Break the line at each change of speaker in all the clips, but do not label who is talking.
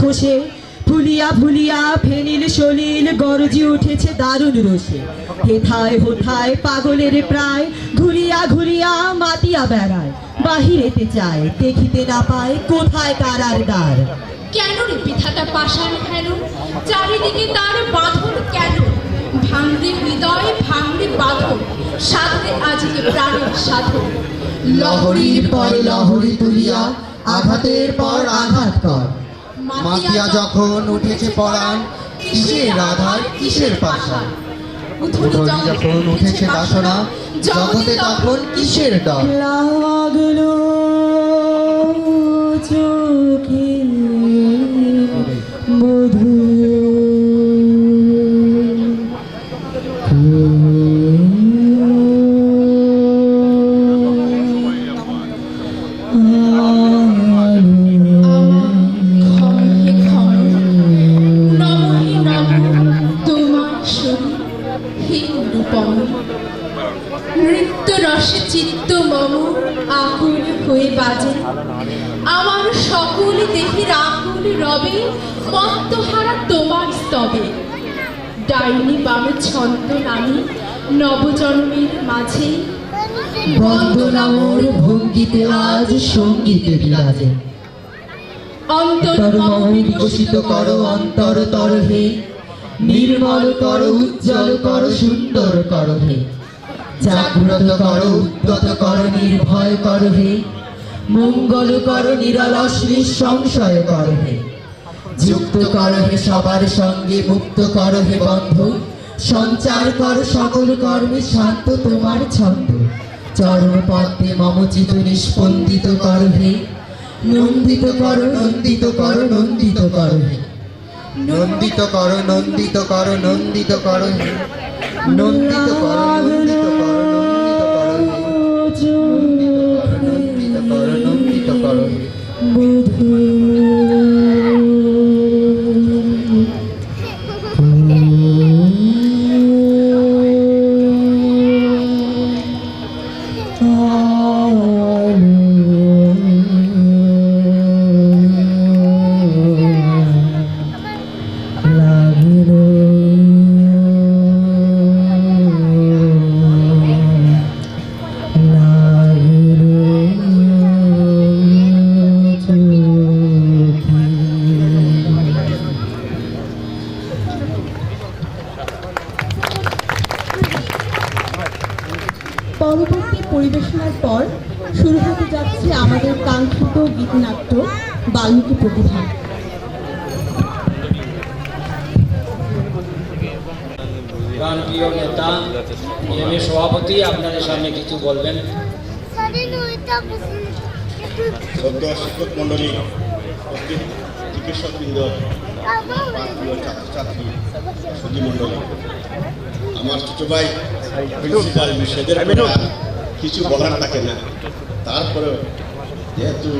খসে। ফুলিয়া ফুলিয়া ফেনিল সলিল গরজি উঠেছে দারুণ রসে। হেথায় হোথায় পাগলের প্রায় ঘুরিয়া ঘুরিয়া মাতিয়া বেড়ায়। বাহিরেতে চায় দেখিতে না পায় কোথায় কারার দ্বার।
কেন রে হেন? চারিদিকে তার বাঁধন কেন? ভাঙরে হৃদয় ভাঙরে বাঁধন সাধে আজকে প্রাণের সাধন।
লহরীর পর লহরী তুলিয়া আঘাতের পর আঘাত কর। মাতিয়া যখন উঠেছে পরাণ কিসের রাধার, কিসের পাশান উঠোনি যখন উঠেছে বাসনা, জগতে তখন কিসের ডর?
লাগল চোখে
হয়ে বাজে। আমার সকল দেহের আকুল রবে মত্তহারা তোমার স্তবে। ডাইনি বামে ছন্দ নামি নবজন্মের মাঝে।
বন্দনামর ভঙ্গিতে আজ সঙ্গীতে বিরাজে
অন্তর
তর বিকশিত করো অন্তর তর হে নির্মল করো উজ্জ্বল করো সুন্দর করো হে। জাগ্রত করো, উদ্যত করো, নির্ভয় করো হে। মঙ্গল করো নিরলস নিঃসংশয় করো হে। যুক্ত করো হে সবার সঙ্গে, মুক্ত করো হে বন্ধ। সঞ্চার কর সকল কর্মে, শান্ত তোমার ছন্দ। চরণ পদ্মে মমচিত, নিষ্পন্দিত করো হে। নন্দিত করো নন্দিত করো নন্দিত করো হে। নন্দিত করো নন্দিত করো নন্দিত করো হে। নন্দিত করো। হে
প্রাণপ্রিয় নেতা সভাপতি আপনাদের সামনে কিছু বলবেন।
মণ্ডলী প্রিয় আমার ছোট ভাই কিছু বলার থাকে না। তারপরে যেহেতু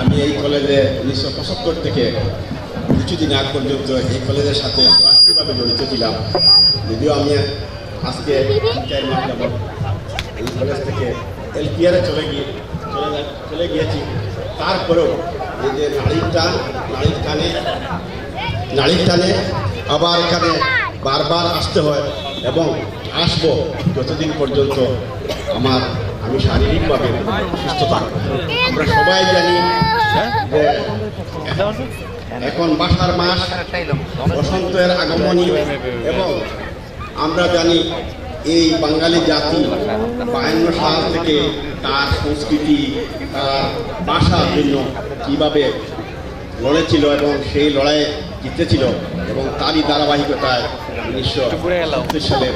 আমি এই কলেজে উনিশশো পঁচাত্তর থেকে কিছুদিন আগ পর্যন্ত এই কলেজের সাথে সরাসরিভাবে জড়িত ছিলাম। যদিও আমি আজকে এই কলেজ থেকে এলপিআরে চলে গিয়ে, চলে গিয়েছি। তারপরেও এই যে নারীর টান নারীর টানে নারীর টানে আবার এখানে বারবার আসতে হয় এবং আসব যতদিন পর্যন্ত আমার, আমি শারীরিকভাবে সুস্থ থাকব। আমরা সবাই জানি এখন বাসার মাস, বসন্তের আগমনী এবং আমরা জানি এই বাঙালি জাতি বায়ান্ন সাল থেকে তার সংস্কৃতি, তার ভাষার জন্য কীভাবে লড়েছিল এবং সেই লড়াইয়ে জিতেছিল এবং তারই ধারাবাহিকতায় উনিশশো সত্তর সালে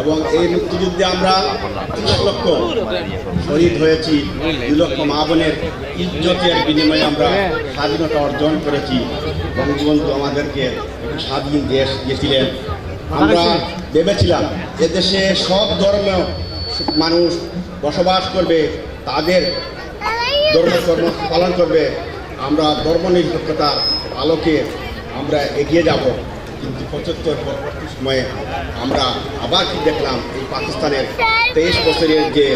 এবং এই মুক্তিযুদ্ধে আমরা ত্রিশ লক্ষ শহীদ হয়েছি, দুই লক্ষ মা বোনের ইজ্জতের বিনিময়ে আমরা স্বাধীনতা অর্জন করেছি। বঙ্গবন্ধু আমাদেরকে স্বাধীন দেশ দিয়েছিলেন। আমরা ভেবেছিলাম যে দেশে সব ধর্ম মানুষ বসবাস করবে, তাদের ধর্ম কর্ম পালন করবে। আমরা ধর্ম ধর্মনিরপেক্ষতার আলোকে আমরা এগিয়ে যাব। কিন্তু পঁচাত্তর পরবর্তী সময়ে আমরা আবার কি দেখলাম এই পাকিস্তানের তেইশ বছরের যে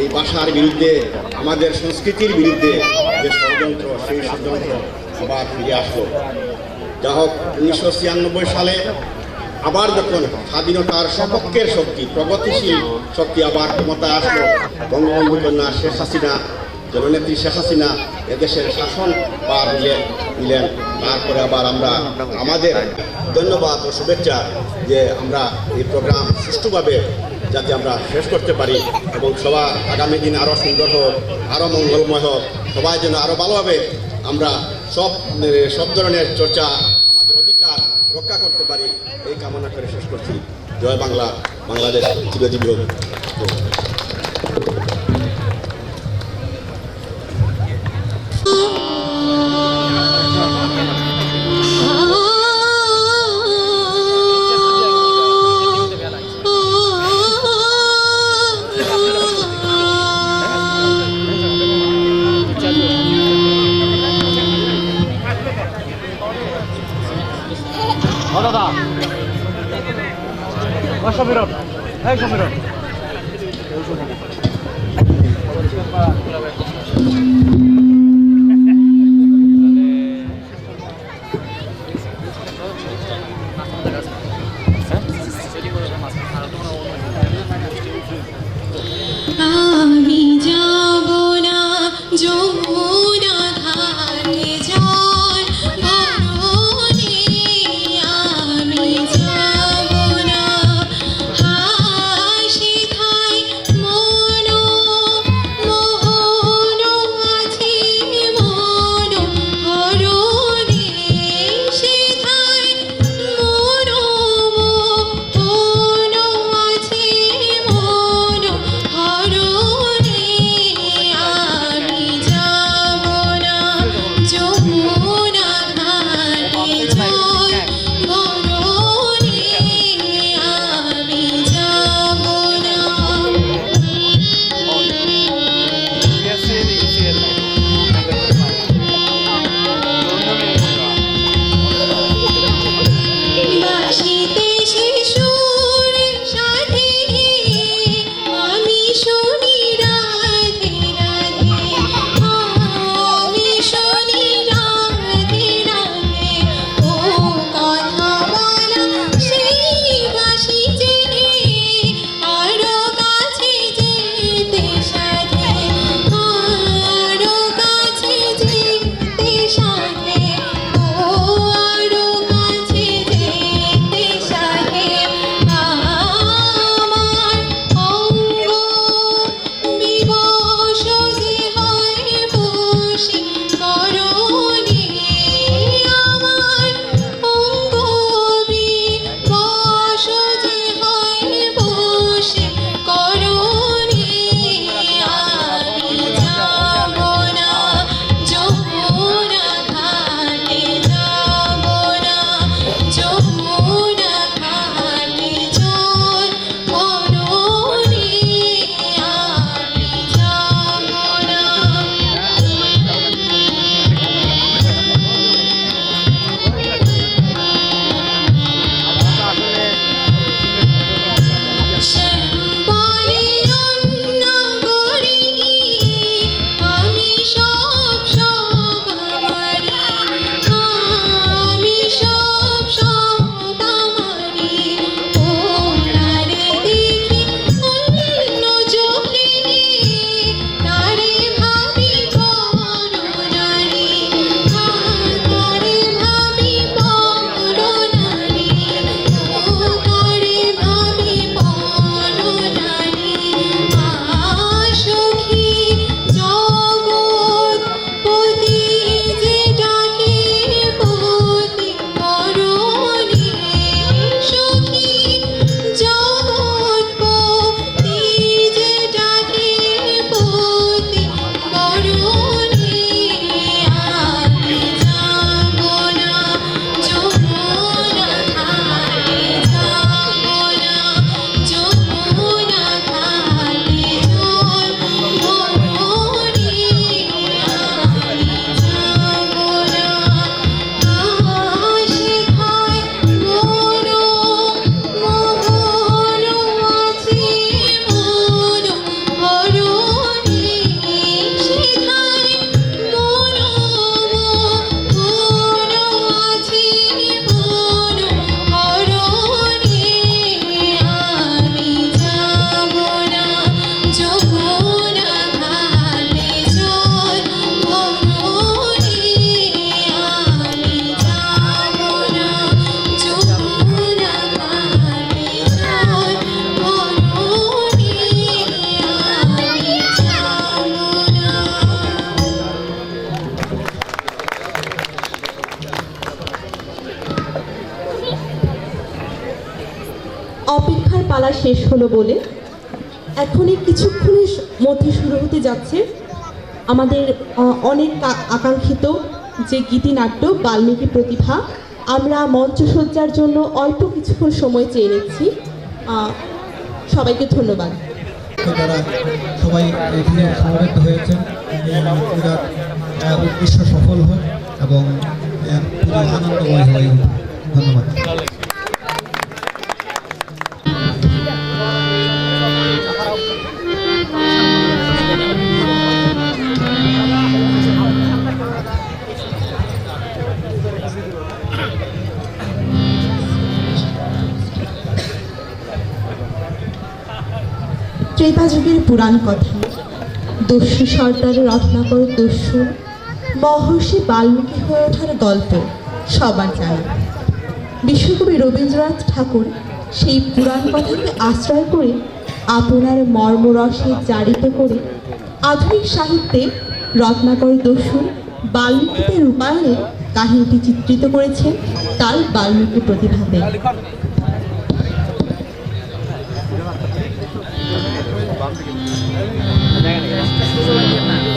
এই ভাষার বিরুদ্ধে, আমাদের সংস্কৃতির বিরুদ্ধে যে ষড়যন্ত্র, সেই ষড়যন্ত্র আবার ফিরে আসলো। যা হোক, উনিশশো ছিয়ানব্বই সালে আবার যখন স্বাধীনতার সপক্ষের শক্তি, প্রগতিশীল শক্তি আবার ক্ষমতা আসলো, বঙ্গবন্ধু কন্যা শেখ হাসিনা, জননেত্রী শেখ হাসিনা, এদেশের শাসন পার নিলেন নিলেন তারপরে আবার আমরা আমাদের ধন্যবাদ ও শুভেচ্ছা যে আমরা এই প্রোগ্রাম সুষ্ঠুভাবে যাতে আমরা শেষ করতে পারি এবং সবার আগামী দিন আরও সুন্দর হোক, আরও মঙ্গলময় হোক, সবাই যেন আরও ভালোভাবে আমরা সব সব ধরনের চর্চা আমাদের অধিকার রক্ষা করতে পারি, এই কামনা করে শেষ করছি। জয় বাংলা, বাংলাদেশ, চিরজীবী হোক।
আমি
পালা শেষ হলো বলে এখনই কিছুক্ষণের মধ্যে শুরু হতে যাচ্ছে আমাদের অনেক আকাঙ্ক্ষিত যে গীতিনাট্য, বাল্মীকি প্রতিভা। আমরা মঞ্চসজ্জার জন্য অল্প কিছুক্ষণ সময় চেয়ে নিচ্ছি। সবাইকে ধন্যবাদ।
সবাই এখানে সমবেত হয়েছেন উদ্দেশ্য সফল হোক এবং আনন্দময় হয়ে ধন্যবাদ।
ত্রেতা যুগের পুরাণ কথা। দস্যু সর্দারের রত্নাকর দস্যু, মহর্ষি বাল্মীকি হয়ে ওঠার গল্প সবার জানা। বিশ্বকবি রবীন্দ্রনাথ ঠাকুর সেই পুরাণ কথাকে আশ্রয় করে আপনার মর্মরসে জারিত করে আধুনিক সাহিত্যে রত্নাকর দস্যু বাল্মীকিতে রূপায়ণে কাহিনীটি চিত্রিত করেছেন তার বাল্মীকি প্রতিভাতে।
多一吧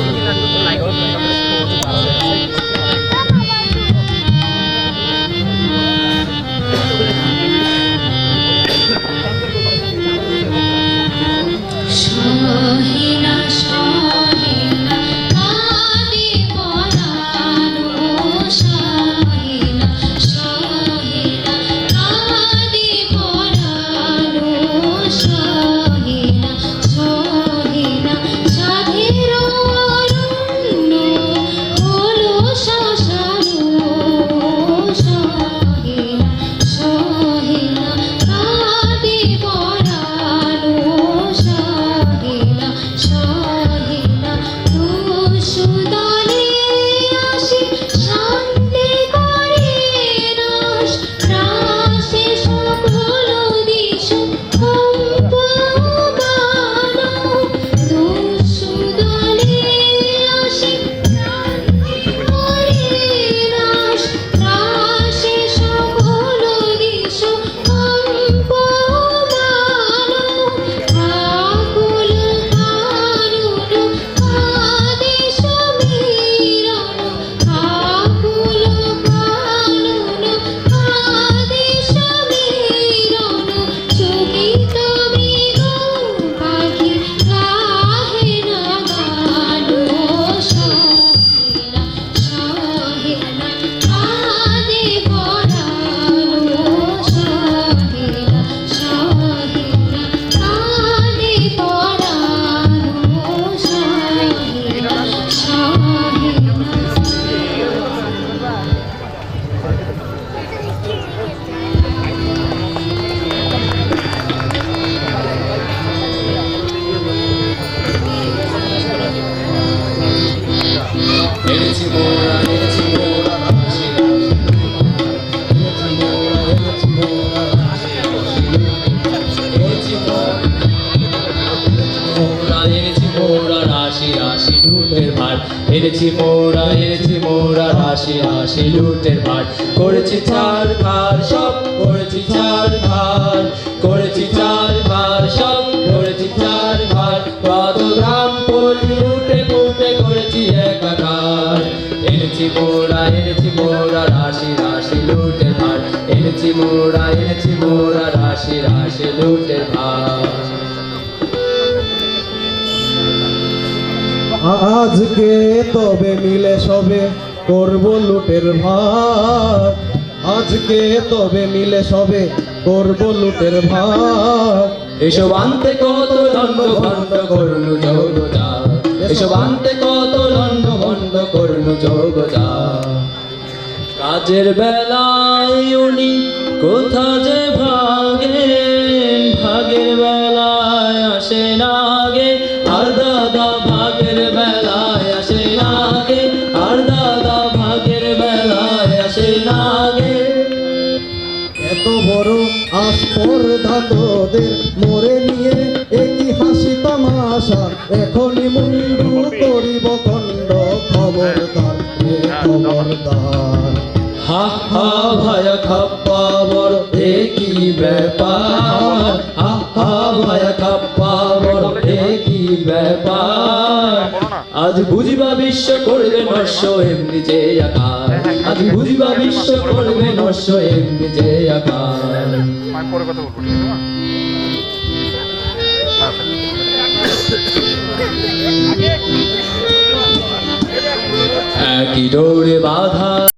এনেছি মোরা এনেছি মোরা রাশি রাশি লুটের ভার করেছি চার ভার সব, করেছি চার ভার। করেছি চার ভার সব, করেছি চার ভার। কত গ্রাম পল্লী লুটে পুটে করেছি একাকার। এনেছি মোরা এনেছি মোরা রাশি রাশি লুটের ভার এনেছি মোরা এনেছি মোরা রাশি রাশি লুটের ভার
আজকে তবে মিলে সবে করব লুটের ভাত। আজকে তবে মিলে সবে করব লুটের ভাত।
এসব আনতে কত দণ্ড ভণ্ড করলু এসব আনতে কত দণ্ড ভণ্ড করলু কাজের বেলায় উনি কোথা যে ভাগেন, ভাগের বেলায়
আস্পর্ধা তোদের মোরে নিয়ে একই হাসি তামাশা। এখনই মুন্ডু করিব খণ্ড খবরদার খবরদার।
হা হা, ভায়া, খাপ্পা, বড় এ ব্যাপার। আজ বুঝিবা বিশ্ব করবে নশ্ব এমনি যে আকার। আজ বুঝিবা বিশ্ব করবে নশ্ব এমনি যে আকার।
আমি পরে কথা বলব ঠিক আছে
একই ডোরে বাধা